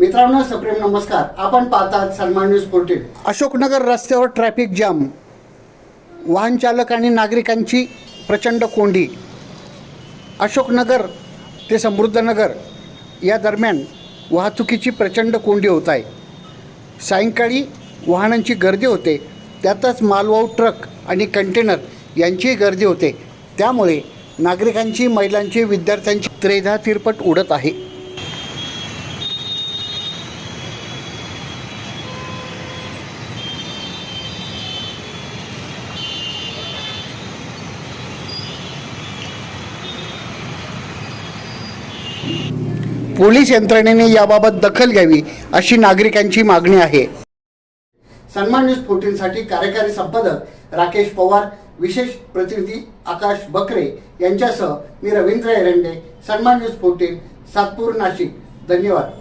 मित्रांनो सप्रेम नमस्कार. आपण पाहतात सन्मान न्यूज फोर्टीन. अशोकनगर रस्त्यावर ट्रॅफिक जाम. वाहन चालक आणि नागरिकांची प्रचंड कोंडी. अशोकनगर ते समृद्धनगर या दरम्यान वाहतुकीची प्रचंड कोंडी होत आहे. सायंकाळी वाहनांची गर्दी होते. त्यातच मालवाहू ट्रक आणि कंटेनर यांचीही गर्दी होते. त्यामुळे नागरिकांची महिलांची विद्यार्थ्यांची त्रेधा तिरपट उडत आहे. पोलीस यंत्रणेने याबाबत दखल घ्यावी अशी नागरिकांची मागणी आहे. सन्मान न्यूज फोर्टीनसाठी कार्यकारी संपादक राकेश पवार विशेष प्रतिनिधी आकाश बकरे यांच्यासह मी रवींद्र एरंडे सन्मान न्यूज फोर्टीन सातपूर नाशिक. धन्यवाद.